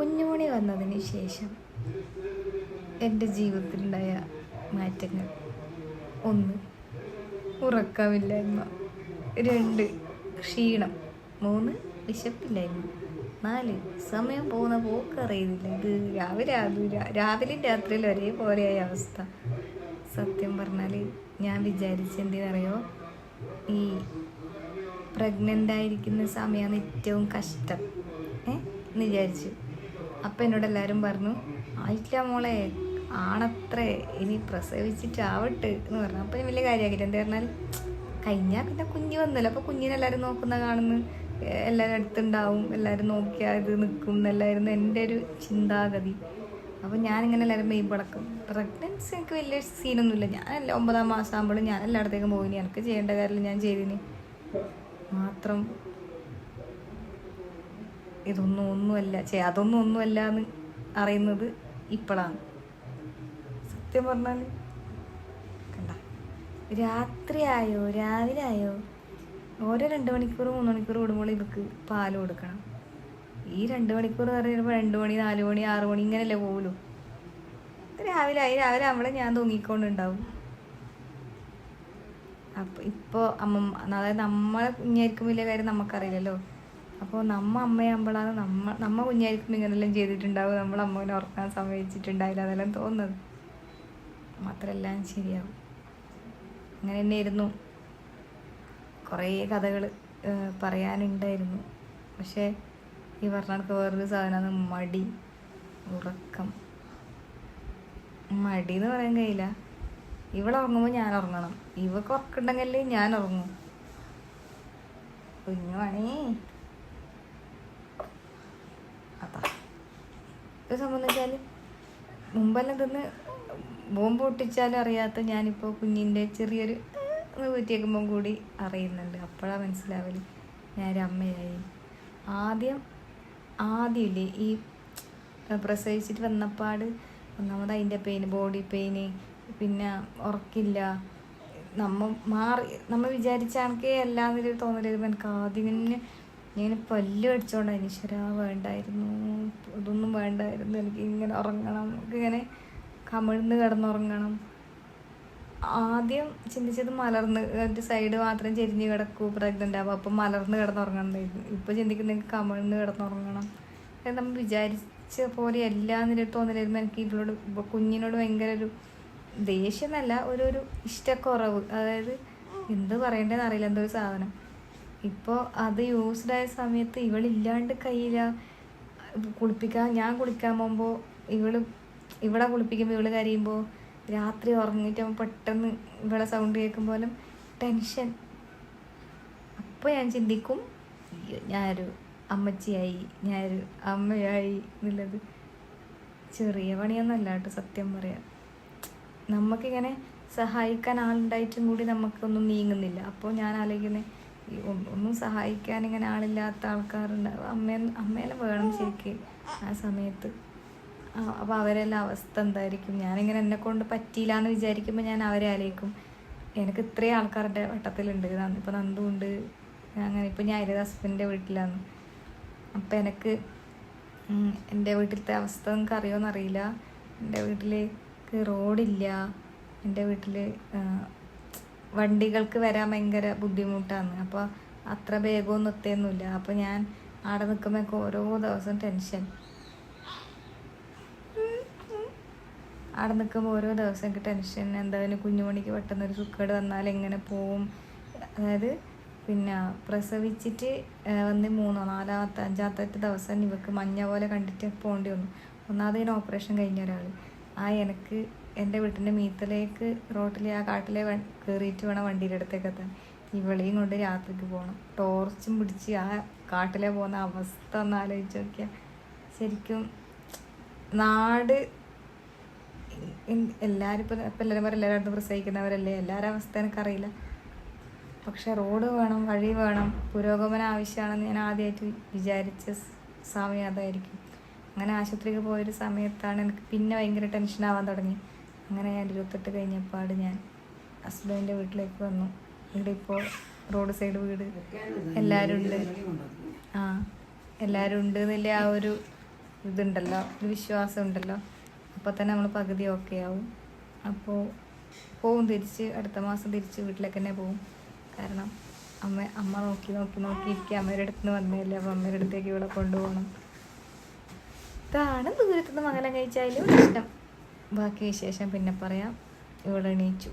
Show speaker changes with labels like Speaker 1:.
Speaker 1: കുഞ്ഞുമണി വന്നതിന് ശേഷം എന്റെ ജീവിതത്തിലുണ്ടായ മാറ്റങ്ങൾ. ഒന്ന് ഉറക്കമില്ലായ്മ. രണ്ട് ക്ഷീണം. മൂന്ന് വിശപ്പില്ലായ്മ. നാല് സമയം പോകുന്ന പോക്കറിയുന്നില്ല ഇത് രാവിലെ അത് രാവിലെയും രാത്രിയിലും ഒരേപോലെയായ അവസ്ഥ. സത്യം പറഞ്ഞാൽ ഞാൻ വിചാരിച്ചെന്തിനറിയോ ഈ പ്രഗ്നന്റ് ആയിരിക്കുന്ന സമയമാണ് ഏറ്റവും കഷ്ടം. ഏ? എന്ന് വിചാരിച്ചു. അപ്പം എന്നോട് എല്ലാവരും പറഞ്ഞു ആയിട്ടില്ല മോളെ ആണത്രേ ഇനി പ്രസവിച്ചിട്ടാവട്ടെ എന്ന് പറഞ്ഞു. അപ്പം വലിയ കാര്യമാക്കില്ല എന്താ പറഞ്ഞാൽ കഴിഞ്ഞാൽ പിന്നെ കുഞ്ഞ് വന്നല്ലോ. അപ്പോൾ കുഞ്ഞിനെല്ലാവരും നോക്കുന്ന കാണുന്നു. എല്ലാവരും അടുത്തുണ്ടാവും. എല്ലാവരും നോക്കിയാൽ ഇത് നിൽക്കും എന്നല്ലായിരുന്നു എന്റെ ഒരു ചിന്താഗതി. അപ്പോൾ ഞാനിങ്ങനെ എല്ലാവരും മെയ് പടക്കും. പ്രഗ്നൻസി എനിക്ക് വലിയ സീനൊന്നുമില്ല. ഞാൻ എല്ലാ ഒമ്പതാം മാസം ആകുമ്പോഴും ഞാൻ എല്ലായിടത്തേക്കും പോയിനി. എനിക്ക് ചെയ്യേണ്ട കാര്യം ഞാൻ ചെയ്തിന്. മാത്രം ഇതൊന്നും ഒന്നുമല്ല. ചേ അതൊന്നും ഒന്നുമല്ല എന്ന് അറിയുന്നത് ഇപ്പോഴാണ്. സത്യം പറഞ്ഞാൽ കണ്ട രാത്രിയായോ രാവിലെ ആയോ ഓരോ രണ്ട് മണിക്കൂർ മൂന്ന് മണിക്കൂർ കൂടുമ്പോൾ ഇവക്ക് പാൽ കൊടുക്കണം. ഈ രണ്ട് മണിക്കൂർ പറയുമ്പോൾ രണ്ട് മണി നാല് മണി ആറ് മണി ഇങ്ങനെയല്ലേ പോകുള്ളൂ രാവിലെ ആയി രാവിലെ ആവുമ്പോഴേ ഞാൻ തൂങ്ങിക്കൊണ്ടുണ്ടാവും. അപ്പോൾ ഇപ്പോ അമ്മ അതായത് നമ്മളെ കുഞ്ഞായിരിക്കും വലിയ കാര്യം നമുക്കറിയില്ലല്ലോ. അപ്പോൾ നമ്മ അമ്മയാകുമ്പോഴാണ് നമ്മ നമ്മ കുഞ്ഞായിരിക്കും ഇങ്ങനെല്ലാം ചെയ്തിട്ടുണ്ടാവും നമ്മൾ അമ്മേനെ ഉറക്കാൻ സമ്മതിച്ചിട്ടുണ്ടായില്ല അതെല്ലാം തോന്നുന്നത്. മാത്രമെല്ലാം ശരിയാവും. അങ്ങനെ തന്നെയായിരുന്നു. കുറേ കഥകൾ പറയാനുണ്ടായിരുന്നു. പക്ഷേ ഈ പറഞ്ഞ വേറൊരു സാധനമാണ് മടി ഉറക്കം. മടി എന്ന് പറയാൻ കഴിയില്ല. ഇവിടെ ഉറങ്ങുമ്പോൾ ഞാൻ ഉറങ്ങണം. ഇവക്ക് ഉറക്കുണ്ടെങ്കിൽ ഞാൻ ഉറങ്ങും. കുഞ്ഞു പണി അതാ ഇത് സംബന്ധിച്ചാൽ മുമ്പെല്ലാം തിന്ന് ബോംബ് പൊട്ടിച്ചാലും അറിയാത്ത ഞാനിപ്പോൾ കുഞ്ഞിന്റെ ചെറിയൊരു ഊറ്റിയേക്കുമ്പം കൂടി അറിയുന്നുണ്ട്. അപ്പോഴാണ് മനസ്സിലാവൽ ഞാനൊരു അമ്മയായി. ആദ്യം ആദ്യമില്ലേ ഈ പ്രസവിച്ചിട്ട് വന്നപ്പാട് ഒന്നാമത് അതിന്റെ പെയിന് ബോഡി പെയിന് പിന്നെ ഉറക്കില്ല. നമ്മ മാറി നമ്മൾ വിചാരിച്ചാണെങ്കിൽ എല്ലാം എല്ലാന്നൊരു തോന്നലായിരുന്നു എനിക്ക് ആദ്യം തന്നെ ഞാൻ പല്ല് കടിച്ചോണ്ടായിരുന്നു ഈശ്വരാ വേണ്ടായിരുന്നു. വേണ്ടായിരുന്നു. എനിക്ക് ഇങ്ങനെ ഉറങ്ങണം. ഇങ്ങനെ കമിഴ്ന്ന് കിടന്നുറങ്ങണം. ആദ്യം ചിന്തിച്ചത് മലർന്ന് ഒരു സൈഡ് മാത്രം ചെരിഞ്ഞ് കിടക്കൂ പ്രഗ്നന്റ് ആവും അപ്പം മലർന്ന് കിടന്നുറങ്ങണ്ടായിരുന്നു. ഇപ്പോൾ ചിന്തിക്കുന്ന എനിക്ക് കമിഴ്ന്ന് കിടന്നുറങ്ങണം. നമ്മൾ വിചാരിച്ച പോലെ എല്ലാ നില തോന്നലായിരുന്നു. എനിക്ക് ഇവളോട് കുഞ്ഞിനോട് ഭയങ്കര ഒരു ദേഷ്യം എന്നല്ല ഒരു ഒരു ഇഷ്ടക്കുറവ്. അതായത് എന്ത് പറയേണ്ടതെന്ന് അറിയില്ല എന്തോ ഒരു സാധനം. ഇപ്പോൾ അത് യൂസ്ഡ് ആയ സമയത്ത് ഇവളില്ലാണ്ട് കയ്യില കുളിപ്പിക്കാൻ ഞാൻ കുളിക്കാൻ പോകുമ്പോൾ ഇവൾ ഇവിടെ കുളിപ്പിക്കുമ്പോൾ ഇവൾ കരയുമ്പോൾ രാത്രി ഉറങ്ങിയിട്ടാകുമ്പോൾ പെട്ടെന്ന് ഇവളെ സൗണ്ട് കേൾക്കുമ്പോലും ടെൻഷൻ അപ്പോൾ ഞാൻ ചിന്തിക്കും "അയ്യോ, ഞാനൊരു അമ്മച്ചിയായി ഞാനൊരു അമ്മയായി എന്നുള്ളത്. ചെറിയ പണിയൊന്നുമല്ല കേട്ടോ സത്യം പറയാം നമുക്കിങ്ങനെ സഹായിക്കാൻ ആളുണ്ടായിട്ടും കൂടി നമുക്കൊന്നും നീങ്ങുന്നില്ല. അപ്പോൾ ഞാൻ ആലോചിക്കുന്നത് ഒന്നും സഹായിക്കാൻ ഇങ്ങനെ ആളില്ലാത്ത ആൾക്കാരുണ്ട്. അമ്മ അമ്മയെല്ലാം വേണം ശരിക്കും ആ സമയത്ത്. അപ്പോൾ അവരെല്ലാം അവസ്ഥ എന്തായിരിക്കും? ഞാനിങ്ങനെ എന്നെ കൊണ്ട് പറ്റിയില്ല എന്ന് വിചാരിക്കുമ്പോൾ ഞാൻ അവരെ ആലോചിക്കും. എനിക്ക് ഇത്രയും ആൾക്കാരുടെ വട്ടത്തിലുണ്ട്. ഇപ്പോൾ നന്ദുണ്ട് അങ്ങനെ ഇപ്പോൾ ഞാൻ എന്റെ ഹസ്ബൻഡിന്റെ വീട്ടിലാണ്. അപ്പം എനിക്ക് എന്റെ വീട്ടിലത്തെ അവസ്ഥ നിങ്ങൾക്ക് അറിയുമെന്നറിയില്ല എന്റെ വീട്ടിലേക്ക് റോഡില്ല. എന്റെ വീട്ടിൽ വണ്ടികൾക്ക് വരാൻ ഭയങ്കര ബുദ്ധിമുട്ടാണ്. അപ്പോൾ അത്ര വേഗമൊന്നും എത്തിയൊന്നുമില്ല അപ്പോൾ ഞാൻ അവിടെ നിൽക്കുമ്പോഴൊക്കെ ഓരോ ദിവസം ടെൻഷൻ അവിടെ നിൽക്കുമ്പോൾ ഓരോ ദിവസം എനിക്ക് ടെൻഷൻ എന്തായാലും കുഞ്ഞുമണിക്ക് പെട്ടെന്ന് ഒരു സുക്കേട് വന്നാൽ എങ്ങനെ പോവും? അതായത് പിന്നെ പ്രസവിച്ചിട്ട് വന്ന് മൂന്നോ നാലാമത്തെ അഞ്ചാമത്തെ ദിവസം ഇവക്ക് മഞ്ഞ പോലെ കണ്ടിട്ട് പോകേണ്ടി വന്നു. ഒന്നാമത് ഇതിന് ഓപ്പറേഷൻ കഴിഞ്ഞ ഒരാൾ ആ എനിക്ക് എന്റെ വീട്ടിന്റെ മീത്തലേക്ക് റോട്ടിലെ ആ കാട്ടിലെ കയറിയിട്ട് വേണം വണ്ടിയുടെ അടുത്തേക്ക് എത്താൻ. ഇവളെയും കൊണ്ട് രാത്രിക്ക് പോകണം ടോർച്ചും പിടിച്ച് ആ കാട്ടിലെ പോകുന്ന അവസ്ഥ ഒന്ന് ആലോചിച്ച് നോക്കിയാൽ ശരിക്കും നാട് എല്ലാവരും ഇപ്പം ഇപ്പം എല്ലാവരും പറയും എല്ലാവരും പ്രസവിക്കുന്നവരല്ലേ? എല്ലാവരുടെ അവസ്ഥ എനിക്കറിയില്ല. പക്ഷെ റോഡ് വേണം വഴി വേണം പുരോഗമനം ആവശ്യമാണെന്ന് ഞാൻ ആദ്യമായിട്ട് വിചാരിച്ച സമയം അതായിരിക്കും. അങ്ങനെ ആശുപത്രിക്ക് പോയൊരു സമയത്താണ് എനിക്ക് പിന്നെ ഭയങ്കര ടെൻഷനാവാൻ തുടങ്ങി. അങ്ങനെ ഞാൻ ഇരുപത്തെട്ട് കഴിഞ്ഞപ്പാട് ഞാൻ ഹസ്ബൻഡിന്റെ വീട്ടിലേക്ക് വന്നു. ഇവിടെ ഇപ്പോൾ റോഡ് സൈഡ് വീട് എല്ലാവരും ഉണ്ട്. ആ എല്ലാവരും ഉണ്ട് എന്നില്ല ആ ഒരു ഇതുണ്ടല്ലോ ഒരു വിശ്വാസം ഉണ്ടല്ലോ. അപ്പോൾ തന്നെ നമ്മൾ പകുതി ഓക്കെ ആവും. അപ്പോൾ പോവും തിരിച്ച് അടുത്ത മാസം തിരിച്ച് വീട്ടിലേക്ക് തന്നെ പോവും. കാരണം അമ്മ അമ്മ നോക്കി നോക്കി നോക്കി ഇരിക്കുക അമ്മയുടെ അടുത്ത് നിന്ന് വന്നതല്ലേ അപ്പോൾ അമ്മയുടെ അടുത്തേക്ക് ഇവിടെ കൊണ്ടുപോകണം. ഇതാണ് ദൂരത്തുനിന്ന് മംഗലം കഴിച്ചാലും ഇഷ്ടം. ബാക്കി വിശേഷം പിന്നെ പറയാം. ഇവിടെ എണീച്ചു